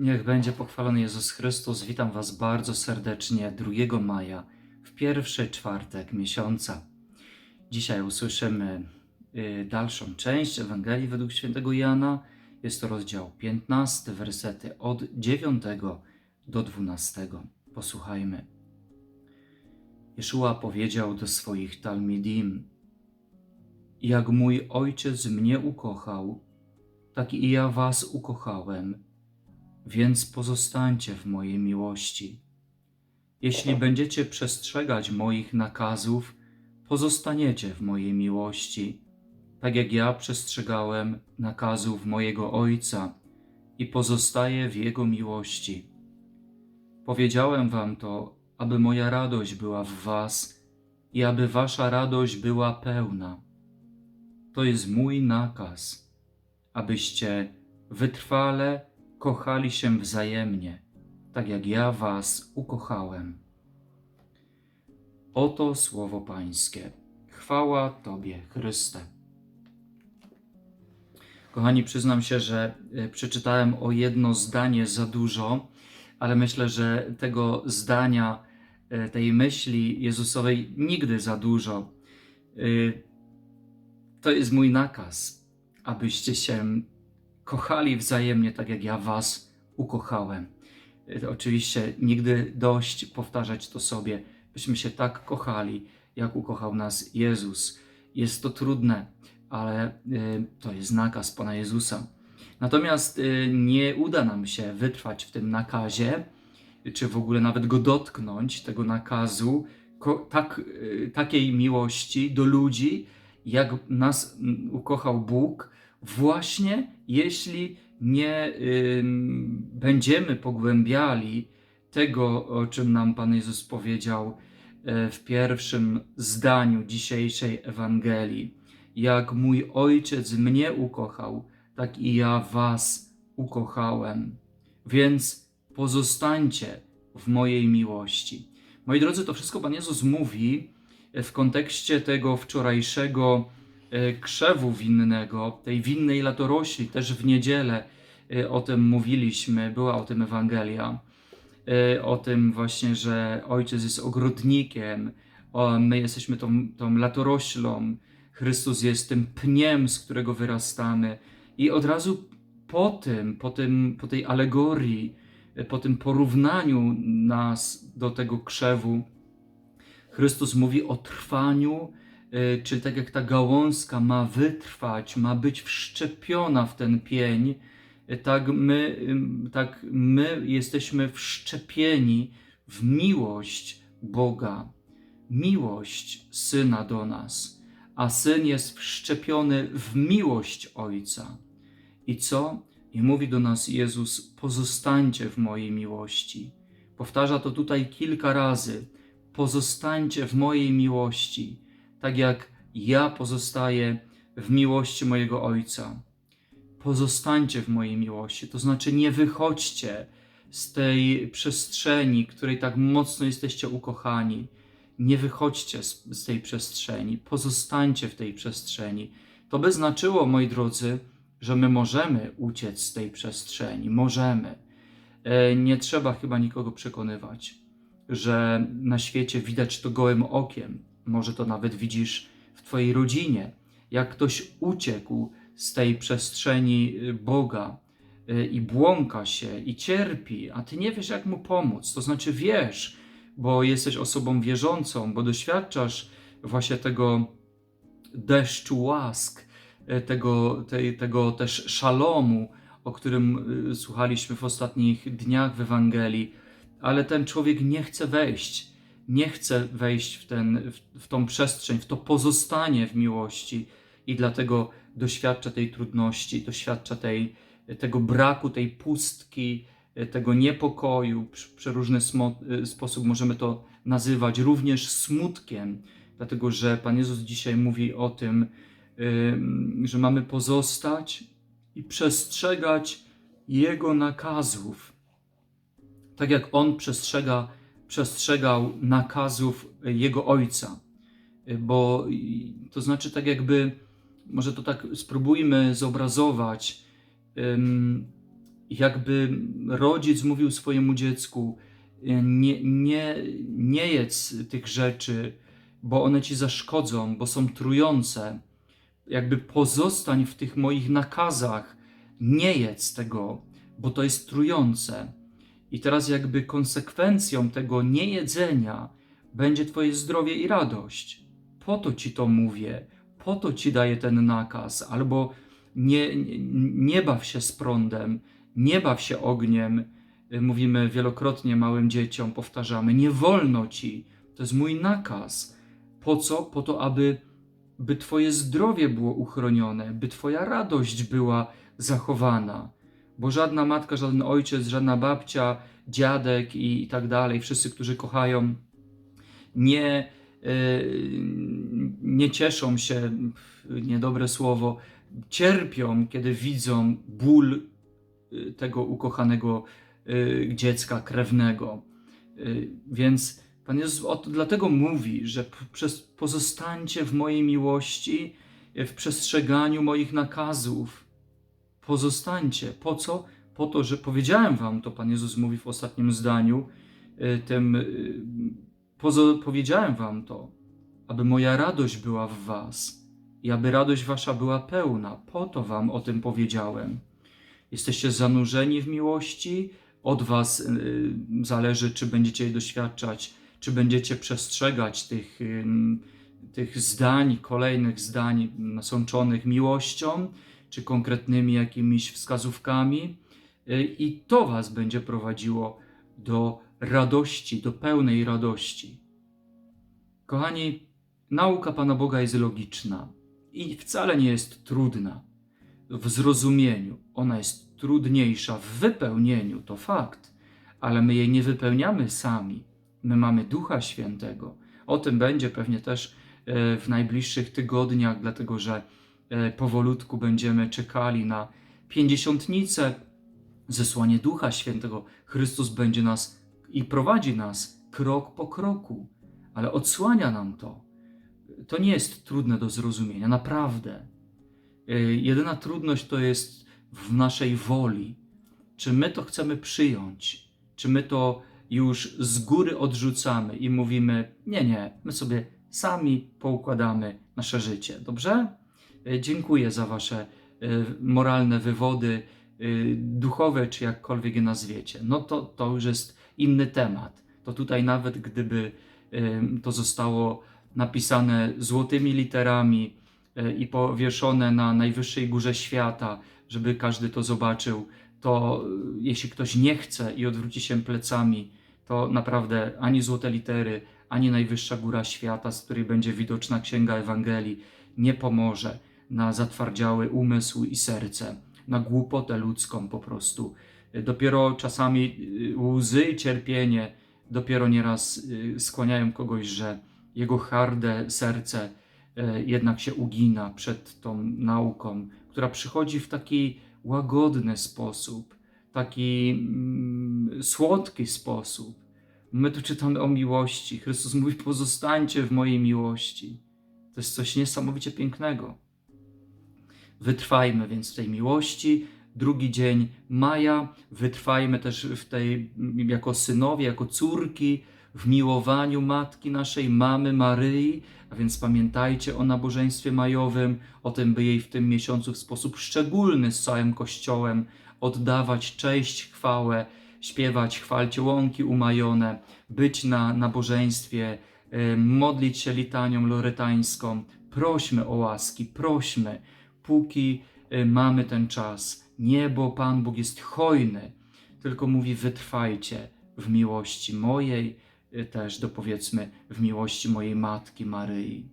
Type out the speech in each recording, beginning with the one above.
Niech będzie pochwalony Jezus Chrystus. Witam Was bardzo serdecznie 2 maja, w pierwszy czwartek miesiąca. Dzisiaj usłyszymy y, dalszą część Ewangelii według świętego Jana. Jest to rozdział 15, wersety od 9 do 12. Posłuchajmy. Jeszua powiedział do swoich talmidim: Jak mój ojciec mnie ukochał, tak i ja was ukochałem więc pozostańcie w mojej miłości. Jeśli będziecie przestrzegać moich nakazów, pozostaniecie w mojej miłości, tak jak ja przestrzegałem nakazów mojego Ojca i pozostaję w Jego miłości. Powiedziałem wam to, aby moja radość była w was i aby wasza radość była pełna. To jest mój nakaz, abyście wytrwale kochali się wzajemnie, tak jak ja was ukochałem. Oto słowo Pańskie. Chwała Tobie, Chryste. Kochani, przyznam się, że e, przeczytałem o jedno zdanie za dużo, ale myślę, że tego zdania, e, tej myśli Jezusowej nigdy za dużo. E, To jest mój nakaz, abyście się kochali wzajemnie, tak jak ja Was ukochałem. Y, Oczywiście nigdy dość powtarzać to sobie, byśmy się tak kochali, jak ukochał nas Jezus. Jest to trudne, ale y, to jest nakaz Pana Jezusa. Natomiast y, nie uda nam się wytrwać w tym nakazie, czy w ogóle nawet go dotknąć, tego nakazu, tak, takiej miłości do ludzi, jak nas ukochał Bóg, właśnie jeśli nie ym, będziemy pogłębiali tego, o czym nam Pan Jezus powiedział e, w pierwszym zdaniu dzisiejszej Ewangelii. Jak mój Ojciec mnie ukochał, tak i ja Was ukochałem. Więc pozostańcie w mojej miłości. Moi drodzy, to wszystko Pan Jezus mówi w kontekście tego wczorajszego krzewu winnego, tej winnej latorośli, też w niedzielę e, o tym mówiliśmy, była o tym Ewangelia, e, o tym właśnie, że Ojciec jest ogrodnikiem, my jesteśmy tą, tą latoroślą, Chrystus jest tym pniem, z którego wyrastamy. I od razu po tym, po, tym, po tej alegorii, e, po tym porównaniu nas do tego krzewu, Chrystus mówi o trwaniu, czyli tak jak ta gałązka ma wytrwać, ma być wszczepiona w ten pień, y, tak my, tak my jesteśmy wszczepieni w miłość Boga, miłość Syna do nas, a Syn jest wszczepiony w miłość Ojca. I co? I mówi do nas Jezus: pozostańcie w mojej miłości. Powtarza to tutaj kilka razy pozostańcie w mojej miłości, tak jak ja pozostaję w miłości mojego Ojca. Pozostańcie w mojej miłości, to znaczy nie wychodźcie z tej przestrzeni, której tak mocno jesteście ukochani. Nie wychodźcie z, z tej przestrzeni, pozostańcie w tej przestrzeni. To by znaczyło, moi drodzy, że my możemy uciec z tej przestrzeni. Możemy. E, Nie trzeba chyba nikogo przekonywać że na świecie widać to gołym okiem. Może to nawet widzisz w Twojej rodzinie, jak ktoś uciekł z tej przestrzeni y, Boga y, i błąka się i cierpi, a Ty nie wiesz, jak mu pomóc. To znaczy, wiesz, bo jesteś osobą wierzącą, bo doświadczasz właśnie tego deszczu łask, y, tego, tej, tego też szalomu, o którym słuchaliśmy w ostatnich dniach w Ewangelii ale ten człowiek nie chce wejść, nie chce wejść w, ten, w, w tą przestrzeń, w to pozostanie w miłości i dlatego doświadcza tej trudności, doświadcza tej, tego braku, tej pustki, tego niepokoju, w przeróżny smo- sposób możemy to nazywać, również smutkiem, dlatego że Pan Jezus dzisiaj mówi o tym, ym, że mamy pozostać i przestrzegać Jego nakazów. Tak jak on przestrzega, przestrzegał nakazów jego ojca. Bo to znaczy, tak jakby, może to tak spróbujmy zobrazować. jakby rodzic mówił swojemu dziecku: nie, nie, nie jedz tych rzeczy, bo one ci zaszkodzą, bo są trujące. Jakby pozostań w tych moich nakazach, nie jedz tego, bo to jest trujące. I teraz, jakby konsekwencją tego niejedzenia będzie Twoje zdrowie i radość. Po to ci to mówię, po to ci daję ten nakaz, albo nie, nie, nie baw się z prądem, nie baw się ogniem. Mówimy wielokrotnie małym dzieciom, powtarzamy: Nie wolno ci, to jest mój nakaz. Po co? Po to, aby by Twoje zdrowie było uchronione, by Twoja radość była zachowana. Bo żadna matka, żaden ojciec, żadna babcia, dziadek i, i tak dalej, wszyscy, którzy kochają, nie, yy, nie cieszą się, niedobre słowo, cierpią, kiedy widzą ból y, tego ukochanego y, dziecka krewnego. Y, Więc Pan Jezus o to dlatego mówi, że przez pozostańcie w mojej miłości, w przestrzeganiu moich nakazów. Pozostańcie. Po co? Po to, że powiedziałem wam, to Pan Jezus mówi w ostatnim zdaniu, y, tym y, powiedziałem wam to, aby moja radość była w was i aby radość wasza była pełna. Po to wam o tym powiedziałem. Jesteście zanurzeni w miłości, od was y, zależy, czy będziecie jej doświadczać, czy będziecie przestrzegać tych, tych zdań, kolejnych zdań nasączonych miłością, czy konkretnymi jakimiś wskazówkami. Y, I to was będzie prowadziło do radości, do pełnej radości. Kochani, nauka Pana Boga jest logiczna i wcale nie jest trudna w zrozumieniu. Ona jest trudniejsza w wypełnieniu, to fakt, ale my jej nie wypełniamy sami. My mamy Ducha Świętego. O tym będzie pewnie też e, w najbliższych tygodniach, dlatego że powolutku będziemy czekali na pięćdziesiątnicę, zesłanie Ducha Świętego. Chrystus będzie nas i prowadzi nas krok po kroku, ale odsłania nam to. To nie jest trudne do zrozumienia, naprawdę. Y, Jedyna trudność to jest w naszej woli. Czy my to chcemy przyjąć? Czy my to już z góry odrzucamy i mówimy: Nie, nie, my sobie sami poukładamy nasze życie. Dobrze? Y, Dziękuję za Wasze y, moralne wywody, y, duchowe, czy jakkolwiek je nazwiecie. No to, to już jest inny temat. To tutaj, nawet gdyby to zostało napisane złotymi literami, e, i powieszone na najwyższej górze świata, żeby każdy to zobaczył, to e, jeśli ktoś nie chce i odwróci się plecami, to naprawdę ani złote litery, ani najwyższa góra świata, z której będzie widoczna księga Ewangelii, nie pomoże na zatwardziały umysł i serce, na głupotę ludzką po prostu. Dopiero czasami y, łzy i cierpienie dopiero nieraz y, skłaniają kogoś, że jego harde serce e, jednak się ugina przed tą nauką, która przychodzi w taki łagodny sposób, taki mm, słodki sposób. My tu czytamy o miłości. Chrystus mówi: Pozostańcie w mojej miłości. To jest coś niesamowicie pięknego. Wytrwajmy więc w tej miłości. Drugi dzień maja, wytrwajmy też w tej, jako synowie, jako córki, w miłowaniu Matki naszej, mamy Maryi, a więc pamiętajcie o nabożeństwie majowym, o tym, by jej w tym miesiącu w sposób szczególny z całym Kościołem oddawać cześć, chwałę, śpiewać chwalcie łąki umajone, być na nabożeństwie, y, modlić się litanią loretańską. Prośmy o łaski, prośmy, póki y, mamy ten czas. Niebo, Pan Bóg jest hojny, tylko mówi wytrwajcie w miłości mojej, y, też dopowiedzmy w miłości mojej Matki Maryi.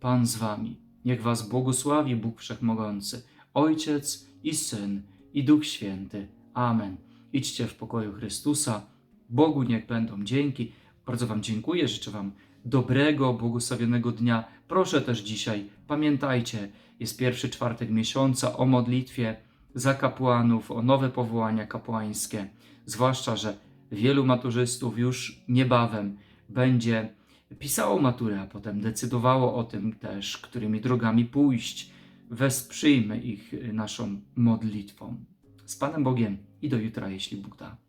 Pan z wami, niech was błogosławi Bóg Wszechmogący, Ojciec i Syn i Duch Święty. Amen. Idźcie w pokoju Chrystusa. Bogu niech będą dzięki. Bardzo wam dziękuję, życzę wam dobrego, błogosławionego dnia. Proszę też dzisiaj, pamiętajcie, jest pierwszy czwartek miesiąca o modlitwie za kapłanów, o nowe powołania kapłańskie. Zwłaszcza, że wielu maturzystów już niebawem będzie pisało maturę, a potem decydowało o tym też, którymi drogami pójść. Wesprzyjmy ich naszą modlitwą. Z Panem Bogiem. i do jutra, jeśli Bóg da.